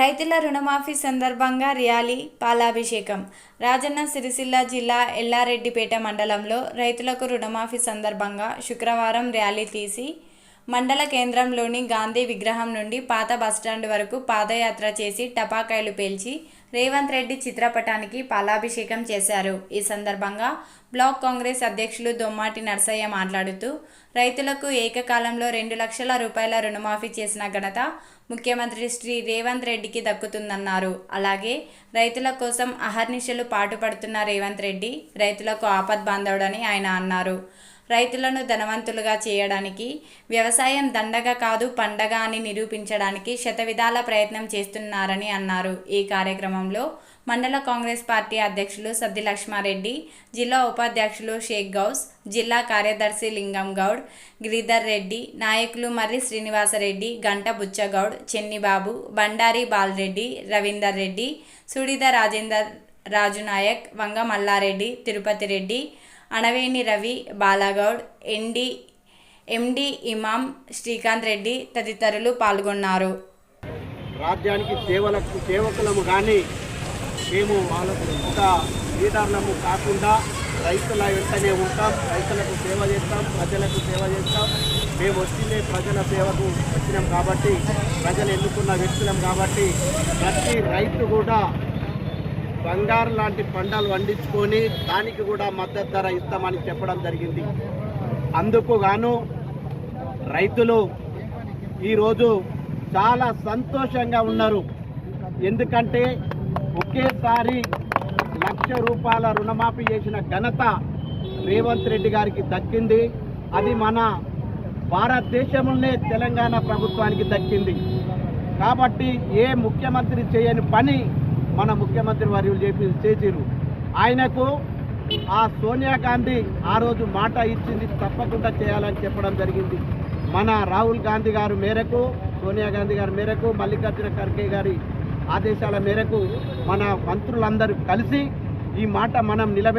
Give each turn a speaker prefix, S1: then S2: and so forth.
S1: రైతుల రుణమాఫీ సందర్భంగా ర్యాలీ పాలాభిషేకం. రాజన్న సిరిసిల్ల జిల్లా ఎల్లారెడ్డిపేట మండలంలో రైతులకు రుణమాఫీ సందర్భంగా శుక్రవారం ర్యాలీ తీసి మండల కేంద్రంలోని గాంధీ విగ్రహం నుండి పాత బస్టాండ్ వరకు పాదయాత్ర చేసి టపాకాయలు పేల్చి రేవంత్ రెడ్డి చిత్రపటానికి పాలాభిషేకం చేశారు. ఈ సందర్భంగా బ్లాక్ కాంగ్రెస్ అధ్యక్షులు దొమ్మాటి నర్సయ్య మాట్లాడుతూ రైతులకు ఏకకాలంలో రెండు లక్షల రూపాయల రుణమాఫీ చేసిన ఘనత ముఖ్యమంత్రి శ్రీ రేవంత్ రెడ్డికి దక్కుతుందన్నారు. అలాగే రైతుల కోసం అహర్నిశలు పాటుపడుతున్న రేవంత్ రెడ్డి రైతులకు ఆపద్బాంధవుడని ఆయన అన్నారు. రైతులను ధనవంతులుగా చేయడానికి వ్యవసాయం దండగ కాదు పండగ అని నిరూపించడానికి శతవిధాల ప్రయత్నం చేస్తున్నారని అన్నారు. ఈ కార్యక్రమంలో మండల కాంగ్రెస్ పార్టీ అధ్యక్షులు సద్ది లక్ష్మారెడ్డి జిల్లా ఉపాధ్యక్షులు షేక్ గౌస్ జిల్లా కార్యదర్శి లింగం గౌడ్ గిరిధర్ రెడ్డి నాయకులు మర్రి శ్రీనివాసరెడ్డి గంట బుచ్చగౌడ్ చెన్నిబాబు బండారి బాలరెడ్డి రవీందర్ రెడ్డి సుడిద రాజేందర్ రాజు నాయక్ వంగ మల్లారెడ్డి తిరుపతి రెడ్డి అణవేణి రవి బాలాగౌడ్ ఎండి ఎండి ఇమాం శ్రీకాంత్ రెడ్డి తదితరులు పాల్గొన్నారు.
S2: రాజ్యానికి సేవలకు సేవకులము కానీ మేము ఒక లీడర్లము కాకుండా రైతుల వెంటనే ఉంటాం రైతులకు సేవ చేస్తాం ప్రజలకు సేవ చేస్తాం. మేము వచ్చిందే ప్రజల సేవకు వచ్చినాం కాబట్టి ప్రజలు ఎన్నుకున్న వ్యక్తులం కాబట్టి ప్రతి రైతు కూడా బంగారు లాంటి పంటలు పండించుకొని దానికి కూడా మద్దతు ధర ఇస్తామని చెప్పడం జరిగింది. అందుకు గాను రైతులు ఈరోజు చాలా సంతోషంగా ఉన్నారు. ఎందుకంటే ఒకేసారి లక్ష రూపాయల రుణమాఫీ చేసిన ఘనత రేవంత్ రెడ్డి గారికి దక్కింది. అది మన భారతదేశంలోనే తెలంగాణ ప్రభుత్వానికి దక్కింది. కాబట్టి ఏ ముఖ్యమంత్రి చేయని పని మన ముఖ్యమంత్రి వర్యులు చెప్పి చేసిరు ఆయనకు ఆ సోనియా గాంధీ ఆ రోజు మాట ఇచ్చింది తప్పకుండా చేయాలని చెప్పడం జరిగింది. మన రాహుల్ గాంధీ గారు మేరకు సోనియా గాంధీ గారి మేరకు మల్లికార్జున ఖర్గే గారి ఆదేశాల మేరకు మన మంత్రులందరూ కలిసి ఈ మాట మనం నిలబె